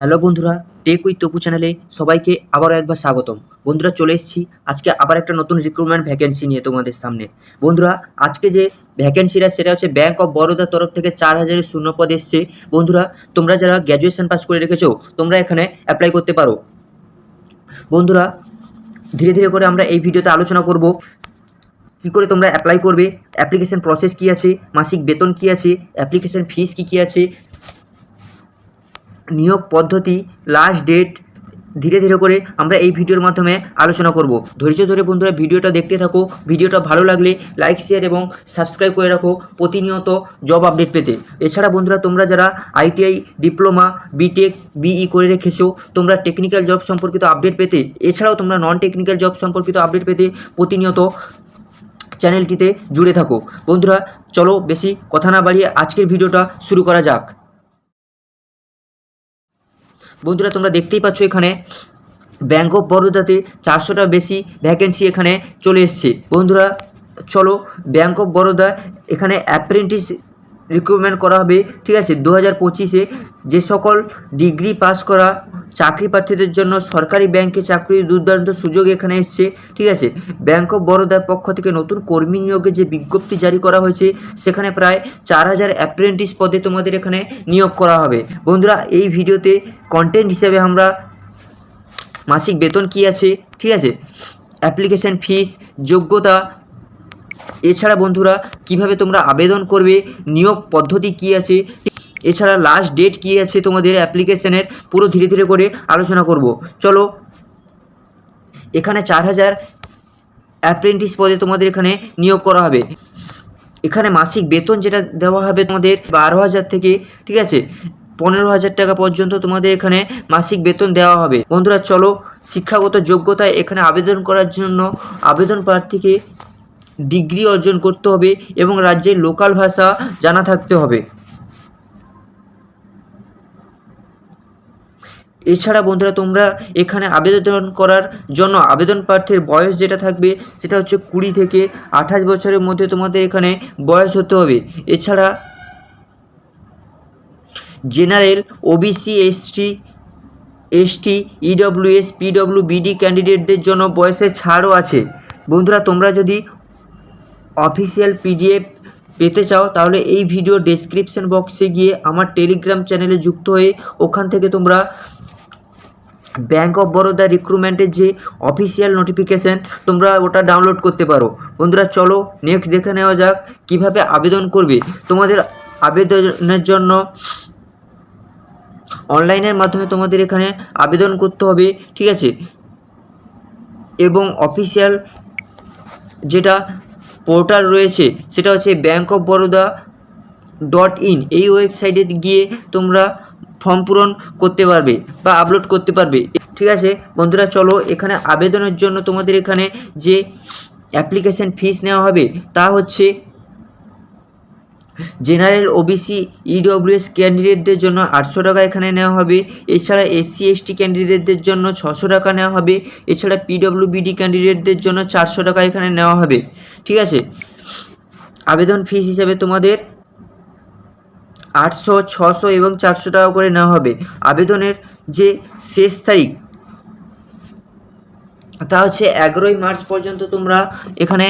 Hello বন্ধুরা take with Tapu চ্যানেলে সবাইকে আবারও একবার স্বাগতম। বন্ধুরা, চলে এসেছি। আজকে আবার একটা নতুন রিক্রুটমেন্ট ভ্যাকেন্সি নিয়ে তোমাদের সামনে। বন্ধুরা, আজকে যে ভ্যাকেন্সিটা সেটা হচ্ছে ব্যাঙ্ক অফ বরোদার তরফ থেকে চার হাজারের শূন্য পদ এসছে। বন্ধুরা, তোমরা যারা গ্র্যাজুয়েশন পাস করে রেখেছো, তোমরা এখানে অ্যাপ্লাই করতে পারো। বন্ধুরা, ধীরে ধীরে করে আমরা এই ভিডিওতে আলোচনা করব। কী করে তোমরা অ্যাপ্লাই করবে? অ্যাপ্লিকেশন প্রসেস কী আছে? মাসিক বেতন কী আছে? অ্যাপ্লিকেশন ফিস কী কী আছে? নিয়োগ পদ্ধতি লাস্ট ডেট ধীরে ধীরে করে আমরা এই ভিডিওর মাধ্যমে আলোচনা করব। ধৈর্য ধরে বন্ধুরা ভিডিওটা দেখতে থাকো, ভিডিওটা ভালো লাগলে লাইক শেয়ার এবং সাবস্ক্রাইব করে রাখো প্রতিনিয়ত জব আপডেট পেতে। এছাড়া বন্ধুরা তোমরা যারা আইটিআই ডিপ্লোমা বিটেক বিই করে রেখেছো, তোমরা টেকনিক্যাল জব সম্পর্কিত আপডেট পেতে। এছাড়াও তোমরা নন টেকনিক্যাল জব সম্পর্কিত আপডেট পেতে প্রতিনিয়ত চ্যানেলটিতে জুড়ে থাকো। বন্ধুরা, চলো বেশি কথা না বাড়িয়ে আজকের ভিডিওটা শুরু করা যাক। বন্ধুরা, তোমরা দেখতেই পাচ্ছ এখানে ব্যাঙ্ক অফ বরোদাতে চারশোটা বেশি ভ্যাকেন্সি এখানে চলে এসছে। বন্ধুরা, চলো ব্যাঙ্ক অফ বরোদা এখানে অ্যাপ্রেন্টিস রিক্রুটমেন্ট করা হবে, ঠিক আছে? দু হাজার পঁচিশে যে সকল ডিগ্রি পাস করা চাকরি প্রার্থীদের জন্য সরকারি ব্যাংকে চাকরির দুর্দান্ত সুযোগ এখানে এসছে, ঠিক আছে? ব্যাঙ্ক অফ বরোদার পক্ষ থেকে নতুন কর্মী নিয়োগে যে বিজ্ঞপ্তি জারি করা হয়েছে, সেখানে প্রায় চার হাজার অ্যাপ্রেন্টিস পদে তোমাদের এখানে নিয়োগ করা হবে। বন্ধুরা, এই ভিডিওতে কন্টেন্ট হিসেবে আমরা মাসিক বেতন কি আছে, ঠিক আছে? অ্যাপ্লিকেশন ফিস যোগ্যতা, এছাড়া বন্ধুরা, কীভাবে তোমরা আবেদন করবে, নিয়োগ পদ্ধতি কি আছে এছাড়া লাস্ট ডেট কি আছে তোমাদের অ্যাপ্লিকেশনের পুরো ধীরে ধীরে করে আলোচনা করব। চলো, এখানে চার হাজার অ্যাপ্রেন্টিস পদে তোমাদের এখানে নিয়োগ করা হবে। এখানে মাসিক বেতন যেটা দেওয়া হবে তোমাদের বারো হাজার থেকে, ঠিক আছে? পনেরো হাজার টাকা পর্যন্ত তোমাদের এখানে মাসিক বেতন দেওয়া হবে। বন্ধুরা, চলো, শিক্ষাগত যোগ্যতা এখানে আবেদন করার জন্য আবেদন প্রার্থীকে ডিগ্রি অর্জন করতে হবে এবং রাজ্যের লোকাল ভাষা জানা থাকতে হবে। এছাড়া বন্ধুরা তোমরা এখানে আবেদন করার জন্য আবেদন প্রার্থীর বয়স যেটা থাকবে সেটা হচ্ছে কুড়ি থেকে আঠাশ বছরের মধ্যে তোমাদের এখানে বয়স হতে হবে। এছাড়া general OBC ST ST EWS PW BD ক্যান্ডিডেটদের জন্য বয়সের ছাড়ও আছে। বন্ধুরা তোমরা যদি অফিসিয়াল পিডিএফ পেতে চাও তাহলে এই ভিডিও ডেসক্রিপশন বক্সে গিয়ে আমার টেলিগ্রাম চ্যানেলে যুক্ত হয়ে ওখান থেকে তোমরা ব্যাঙ্ক অফ বরোদা রিক্রুটমেন্টের যে অফিসিয়াল নোটিফিকেশান তোমরা ওটা ডাউনলোড করতে পারো। বন্ধুরা, চলো নেক্সট দেখে নেওয়া যাক কীভাবে আবেদন করবে। তোমাদের আবেদনের জন্য অনলাইনের মাধ্যমে তোমাদের এখানে আবেদন করতে হবে, ঠিক আছে? এবং অফিসিয়াল যেটা পোর্টাল রয়েছে, সেটা হচ্ছে bank of Baroda dot in এই ওয়েবসাইটে গিয়ে তোমরা ফর্ম পূরণ করতে পারবে বা আপলোড করতে পারবে। ঠিক আছে? বন্ধুরা, চলো এখানে আবেদনের জন্য তোমাদের এখানে যে অ্যাপ্লিকেশন ফিস নেওয়া হবে, তা হচ্ছে জেনারেল ওবিসি ইডব্লিউএস ক্যান্ডিডেটদের জন্য আটশো টাকা এখানে নেওয়া হবে। এছাড়া এসসি এসটি ক্যান্ডিডেটদের জন্য ছশো টাকা নেওয়া হবে। এছাড়া পিডব্লিউবিডি ক্যান্ডিডেটদের জন্য চারশো টাকা এখানে নেওয়া হবে। ঠিক আছে? আবেদন ফিস হিসাবে তোমাদের আটশো, ছশো এবং চারশো টাকা করে নেওয়া হবে। আবেদনের যে শেষ তারিখ, তা হচ্ছে এগারোই মার্চ পর্যন্ত তোমরা এখানে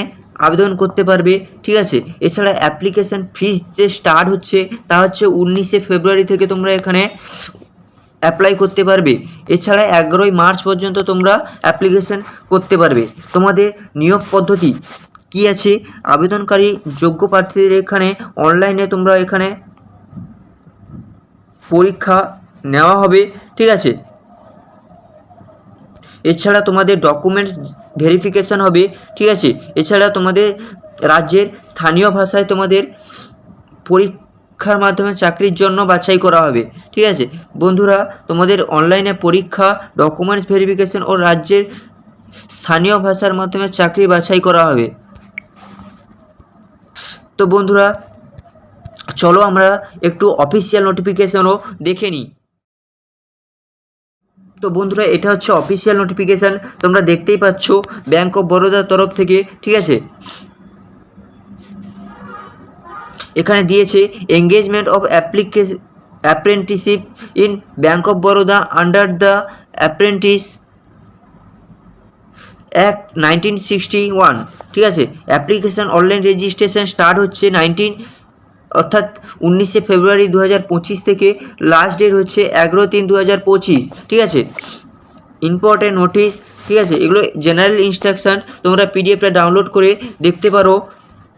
আবেদন করতে পারবে, ঠিক আছে? এছাড়া অ্যাপ্লিকেশান ফিস যে স্টার্ট হচ্ছে, তা হচ্ছে উনিশে ফেব্রুয়ারি থেকে তোমরা এখানে অ্যাপ্লাই করতে পারবে। এছাড়া এগারোই মার্চ পর্যন্ত তোমরা অ্যাপ্লিকেশান করতে পারবে। তোমাদের নিয়োগ পদ্ধতি কি আছে? আবেদনকারী যোগ্য প্রার্থীদের এখানে অনলাইনে তোমরা এখানে পরীক্ষা নেওয়া হবে, ঠিক আছে? এছাড়া তোমাদের ডকুমেন্টস ভেরিফিকেশন হবে, ঠিক আছে? এছাড়া তোমাদের রাজ্যের স্থানীয় ভাষায় তোমাদের পরীক্ষার মাধ্যমে চাকরির জন্য বাছাই করা হবে, ঠিক আছে? বন্ধুরা, তোমাদের অনলাইনে পরীক্ষা ডকুমেন্টস ভেরিফিকেশান ও রাজ্যের স্থানীয় ভাষার মাধ্যমে চাকরি বাছাই করা হবে। তো বন্ধুরা চলো আমরা একটু অফিসিয়াল নোটিফিকেশনও দেখে নিই। তো বন্ধুরা, এটা হচ্ছে অফিসিয়াল নোটিফিকেশান তোমরা দেখতেই পাচ্ছ ব্যাঙ্ক অফ বরোদার তরফ থেকে, ঠিক আছে? এখানে দিয়েছে engagement of application apprenticeship in bank of Baroda under the apprentice act nineteen sixty one ঠিক আছে? অ্যাপ্লিকেশন অনলাইন রেজিস্ট্রেশন স্টার্ট হচ্ছে নাইনটিন অর্থাৎ উনিশে ফেব্রুয়ারি দু হাজার পঁচিশ থেকে লাস্ট ডেট হচ্ছে এগারো তিন দু ঠিক আছে? ইম্পর্টেন্ট নোটিশ ঠিক আছে? এগুলো জেনারেল ইনস্ট্রাকশান তোমরা পিডিএফটা ডাউনলোড করে দেখতে পারো।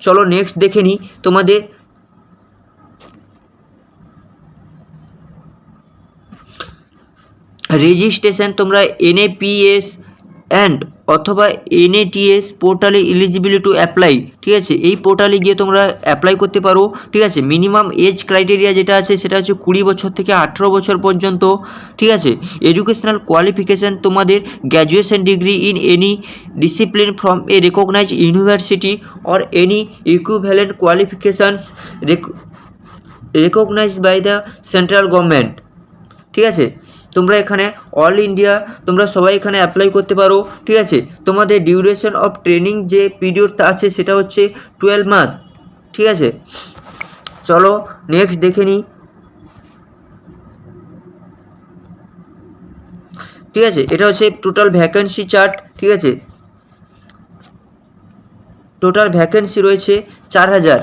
চলো নেক্সট দেখে নিই তোমাদের। রেজিস্ট্রেশন তোমরা এনএপিএস অ্যান্ড অথবা এনএটিএস পোর্টালে এলিজিবিলিটি টু অ্যাপ্লাই ঠিক আছে? এই পোর্টালে গিয়ে তোমরা অ্যাপ্লাই করতে পারো, ঠিক আছে? মিনিমাম এজ ক্রাইটেরিয়া যেটা আছে, সেটা হচ্ছে কুড়ি বছর থেকে আঠেরো বছর পর্যন্ত, ঠিক আছে? এডুকেশনাল কোয়ালিফিকেশান তোমাদের graduation degree in any discipline from a recognise university or any equivalent qualifications recognised by the central government ঠিক আছে? তোমরা এখানে অল ইন্ডিয়া তোমরা সবাই এখানে অ্যাপ্লাই করতে পারো, ঠিক আছে? তোমাদের ডিউরেশন অফ ট্রেনিং যে পিরিয়ড আছে সেটা হচ্ছে টুয়েলভ মান্থ ঠিক আছে? চলো নেক্সট দেখে নিই ঠিক আছে? এটা হচ্ছে টোটাল ভ্যাকেন্সি চার্ট ঠিক আছে? টোটাল ভ্যাকেন্সি রয়েছে চার হাজার।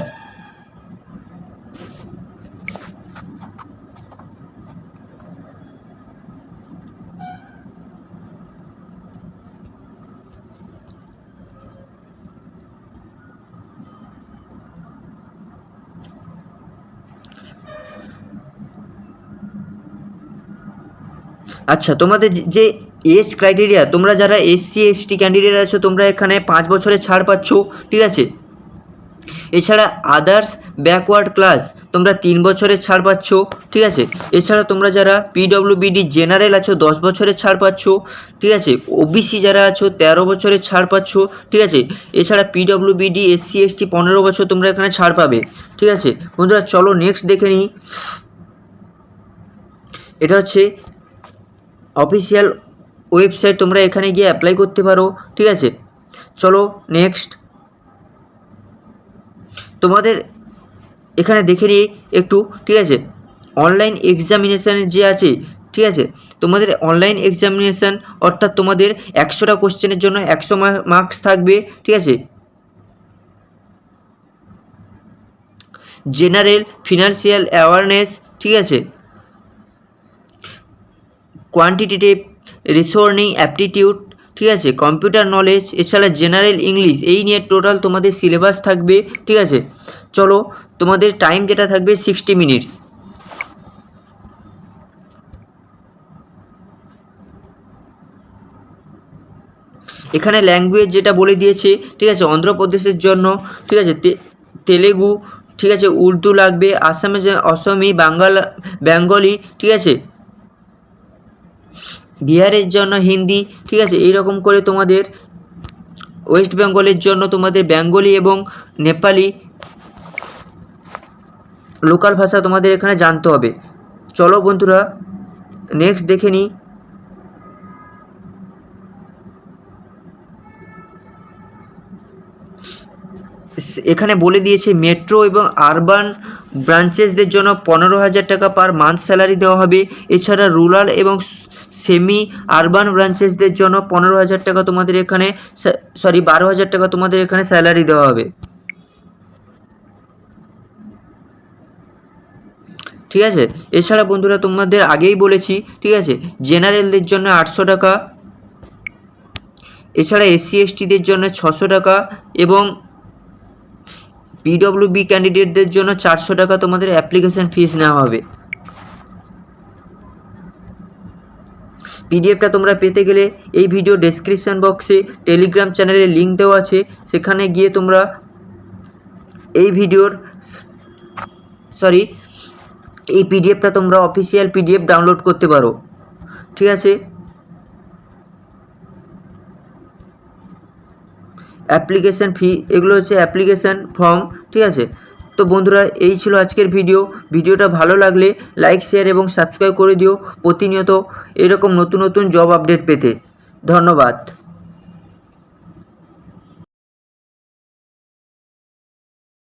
আচ্ছা তোমাদের যে- এজ ক্রাইটেরিয়া তোমরা যারা এসসি এসটি ক্যান্ডিডেট আছো, তোমরা এখানে পাঁচ বছরের ছাড় পাচ্ছ, ঠিক আছে? এছাড়া আদার্স ব্যাকওয়ার্ড ক্লাস তোমরা তিন বছরের ছাড় পাচ্ছ, ঠিক আছে? এছাড়া তোমরা যারা পিডব্লিউবিডি জেনারেল আছো, দশ বছরের ছাড় পাচ্ছ, ঠিক আছে? ওবিসি যারা আছো, তেরো বছরের ছাড় পাচ্ছ, ঠিক আছে? এছাড়া পিডব্লিউবিডি এসসি এসটি পনেরো বছর তোমরা এখানে ছাড় পাবে, ঠিক আছে? বন্ধুরা, চলো নেক্সট দেখে নিই। এটা হচ্ছে অফিসিয়াল ওয়েবসাইট তোমরা এখানে গিয়ে অ্যাপ্লাই করতে পারো, ঠিক আছে? চলো নেক্সট তোমাদের এখানে দেখে নিই একটু, ঠিক আছে? অনলাইন এক্সামিনেশান যে আছে, ঠিক আছে? তোমাদের অনলাইন এক্সামিনেশান অর্থাৎ তোমাদের একশোটা কোশ্চেনের জন্য একশো মার্কস থাকবে, ঠিক আছে? জেনারেল ফিনান্সিয়াল অ্যাওয়ারনেস ঠিক আছে? কোয়ান্টিটেটিভ রিসোর্নিং অ্যাপটিটিউড ঠিক আছে? কম্পিউটার নলেজ এছাড়া জেনারেল ইংলিশ এই নিয়ে টোটাল তোমাদের সিলেবাস থাকবে, ঠিক আছে? চলো, তোমাদের টাইম যেটা থাকবে সিক্সটি মিনিটস এখানে ল্যাঙ্গুয়েজ যেটা বলে দিয়েছে, ঠিক আছে? অন্ধ্রপ্রদেশের জন্য, ঠিক আছে? তেলেগু, ঠিক আছে? উর্দু লাগবে, আসামে অসমী, বাঙ্গাল, বেঙ্গলি, ঠিক আছে? বিহারের জন্য হিন্দি, ঠিক আছে? এইরকম করে তোমাদের ওয়েস্ট বেঙ্গলের জন্য তোমাদের বেঙ্গলি এবং নেপালি লোকাল ভাষা তোমাদের এখানে জানতে হবে। চলো বন্ধুরা নেক্সট দেখে নিই। এখানে বলে দিয়েছে মেট্রো এবং আরবান ব্রাঞ্চেসদের জন্য পনেরো হাজার টাকা পার মান্থ স্যালারি দেওয়া হবে। এছাড়া রুরাল এবং সেমি আরবান ব্রাঞ্চেসদের জন্য পনেরো হাজার টাকা তোমাদের এখানে সরি বারো হাজার টাকা তোমাদের এখানে স্যালারি দেওয়া হবে। ঠিক আছে? এছাড়া বন্ধুরা তোমাদের আগেই বলেছি, ঠিক আছে? জেনারেলদের জন্য আটশো টাকা, এছাড়া এসসি এসটিদের জন্য ছশো টাকা এবং পিডব্লিউবি ক্যান্ডিডেটদের জন্য চারশো টাকা তোমাদের অ্যাপ্লিকেশন ফিস নেওয়া হবে। পিডিএফটা তোমরা পেতে গেলে এই ভিডিও ডেসক্রিপশান বক্সে টেলিগ্রাম চ্যানেলে লিঙ্ক দেওয়া আছে। সেখানে গিয়ে তোমরা এই ভিডিওর সরি এই পিডিএফটা তোমরা অফিসিয়াল পিডিএফ ডাউনলোড করতে পারো। ঠিক আছে? অ্যাপ্লিকেশান ফি এগুলো হচ্ছে অ্যাপ্লিকেশান ফর্ম ঠিক আছে? তো বন্ধুরা, এই ছিল আজকের ভিডিও ভিডিওটা ভালো লাগলে লাইক শেয়ার এবং সাবস্ক্রাইব করে দিও। প্রতিনিয়ত এরকম নতুন নতুন জব আপডেট পেতে। ধন্যবাদ।